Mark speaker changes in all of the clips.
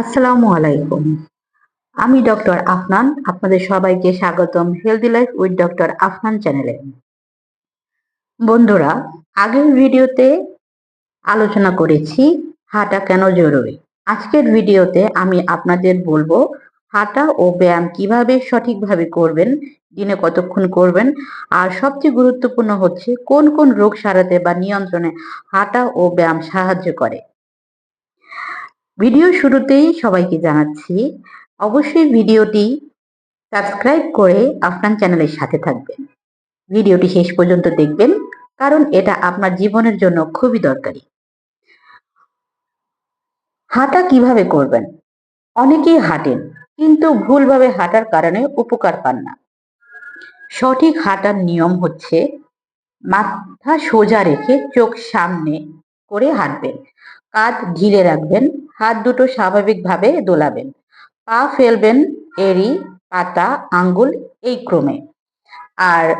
Speaker 1: আসসালামু আলাইকুম। আমি ডক্টর আফনান, আপনাদের সবাইকে স্বাগতম healthy life with doctor Afnan চ্যানেলে। বন্ধুরা, আগের ভিডিওতে আলোচনা করেছি, হাঁটা কেন জরুরি? আজকের ভিডিওতে আমি আপনাদের বলব, হাঁটা ও ব্যায়াম কীভাবে সঠিকভাবে করবেন, দিনে কতক্ষণ করবেন, আর সবচেয়ে গুরুত্বপূর্ণ হচ্ছে কোন কোন রোগ সারাতে বা নিয়ন্ত্রণে হাঁটা ও ব্যায়াম সাহায্য করে। ভিডিও শুরুতেই সবাইকে জানাচ্ছি, অবশ্যই ভিডিওটি সাবস্ক্রাইব করে আফনান চ্যানেলের সাথে থাকবেন। ভিডিওটি শেষ পর্যন্ত দেখবেন, কারণ এটা আপনার জীবনের জন্য খুবই দরকারি। হাঁটা কীভাবে করবেন? অনেকেই হাঁটেন, কিন্তু ভুলভাবে হাঁটার কারণে উপকার পান না। সঠিক হাঁটার নিয়ম হচ্ছে, মাথা সোজা রেখে চোখ সামনে করে হাঁটবেন। কাঁধ ঢিলে রাখবেন, হাত দুটো স্বাভাবিকভাবে দোলাবেন। পা ফেলবেন এরি পাতা, আঙ্গুল এই ক্রমে। আর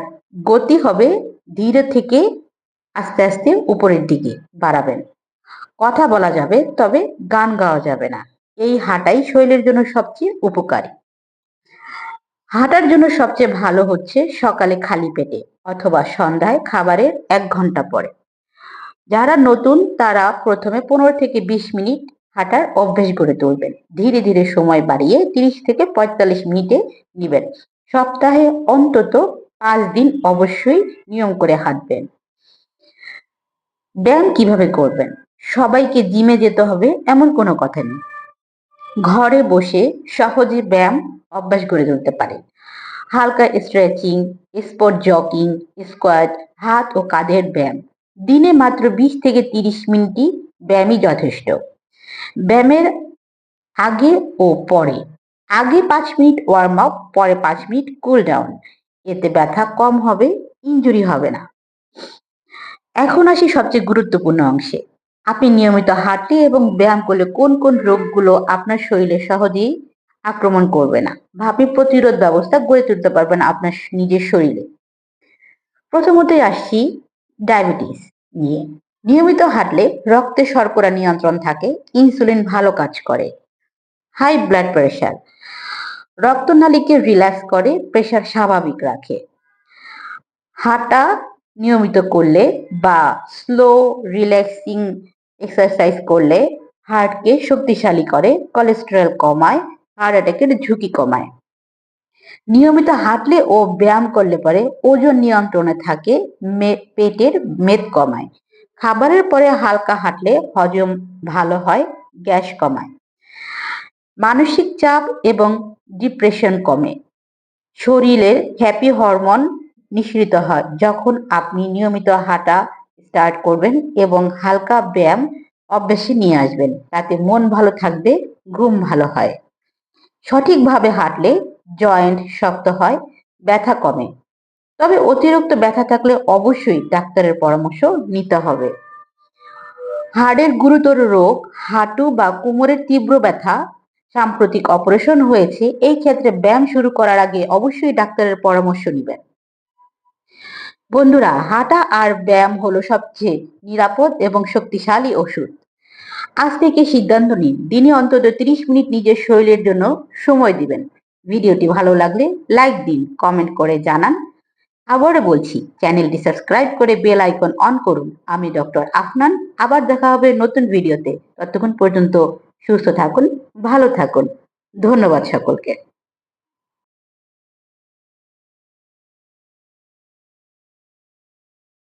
Speaker 1: গতি হবে ধীরে থেকে আস্তে আস্তে উপরের দিকে বাড়াবেন। কথা বলা যাবে, তবে গান গাওয়া যাবে না। এই হাঁটাই শরীরের জন্য সবচেয়ে উপকারী। হাঁটার জন্য সবচেয়ে ভালো হচ্ছে সকালে খালি পেটে অথবা সন্ধ্যায় খাবারের এক ঘণ্টা পরে। যারা নতুন, তারা প্রথমে পনেরো থেকে বিশ মিনিট হাঁটার অভ্যেস গড়ে তুলবেন। ধীরে ধীরে সময় বাড়িয়ে তিরিশ থেকে পঁয়তাল্লিশ মিনিটে নিবেন। সপ্তাহে অন্তত পাঁচ দিন অবশ্যই নিয়ম করে হাঁটবেন। ব্যায়াম কীভাবে করবেন? সবাইকে জিমে যেতে হবে এমন কোনো কথা নেই। ঘরে বসে সহজে ব্যায়াম অভ্যাস গড়ে তুলতে পারেন হালকা স্ট্রেচিং স্পট জগিং স্কোয়াড হাত ও কাঁধের ব্যায়াম। দিনে মাত্র বিশ থেকে তিরিশ মিনিটই ব্যায়ামই যথেষ্ট। ব্যায়ামের আগে ও পরে। আগে পাঁচ মিনিট ওয়ার্ম আপ পরে পাঁচ মিনিট কুল ডাউন এতে ব্যথা কম হবে ইঞ্জুরি হবে না। এখন আসি সবচেয়ে গুরুত্বপূর্ণ অংশে। আপনি নিয়মিত হাঁটলে এবং ব্যায়াম করলে কোন কোন রোগগুলো আপনার শরীরে সহজেই আক্রমণ করবে না? বা আপনি প্রতিরোধ ব্যবস্থা গড়ে তুলতে পারবেন আপনার নিজের শরীরে। প্রথমতই আসছি ডায়াবেটিস। নিয়ে নিয়মিত হাঁটলে রক্তে শর্করা নিয়ন্ত্রণ থাকে, ইনসুলিন ভালো কাজ করে। হাই ব্লাড প্রেশার রক্তনালীকে রিল্যাক্স করে প্রেশার স্বাভাবিক রাখে। হাঁটা নিয়মিত করলে বা স্লো রিল্যাক্সিং এক্সারসাইজ করলে হার্টকে শক্তিশালী করে, কোলেস্টেরল কমায়, হার্ট অ্যাটাকের ঝুঁকি কমায়। নিয়মিত হাঁটলে ও ব্যায়াম করলে পরে ওজন নিয়ন্ত্রণে থাকে পেটের মেদ কমায়। খাবারের পরে হালকা হাঁটলে হজম ভালো হয়, গ্যাস কমায়। মানসিক চাপ এবং ডিপ্রেশন কমে। শরীরের হ্যাপি হরমোন নিঃসৃত হয় যখন আপনি নিয়মিত হাঁটা স্টার্ট করবেন এবং হালকা ব্যায়াম অভ্যাসে নিয়ে আসবেন। তাতে মন ভালো থাকবে, ঘুম ভালো হয়। সঠিকভাবে হাঁটলে জয়েন্ট শক্ত হয়, ব্যথা কমে। তবে অতিরিক্ত ব্যথা থাকলে অবশ্যই ডাক্তারের পরামর্শ নিতে হবে। হাড়ের গুরুতর রোগ, হাঁটু বা কোমরের তীব্র ব্যথা, সাম্প্রতিক অপারেশন হয়েছে, এই ক্ষেত্রে ব্যায়াম শুরু করার আগে অবশ্যই ডাক্তারের পরামর্শ নেবেন। বন্ধুরা, হাঁটা আর ব্যায়াম হলো সবচেয়ে নিরাপদ এবং শক্তিশালী ওষুধ। আজ থেকে সিদ্ধান্ত নিন। দিনে অন্তত তিরিশ মিনিট নিজের শরীরের জন্য সময় দিবেন। ভিডিওটি ভালো লাগলে লাইক দিন কমেন্ট করে জানান। আবারও বলছি চ্যানেলটি সাবস্ক্রাইব করে বেল আইকন অন করুন। আমি ডক্টর আফনান, আবার দেখা হবে নতুন ভিডিওতে ততক্ষণ পর্যন্ত সুস্থ থাকুন, ভালো থাকুন। ধন্যবাদ সকলকে।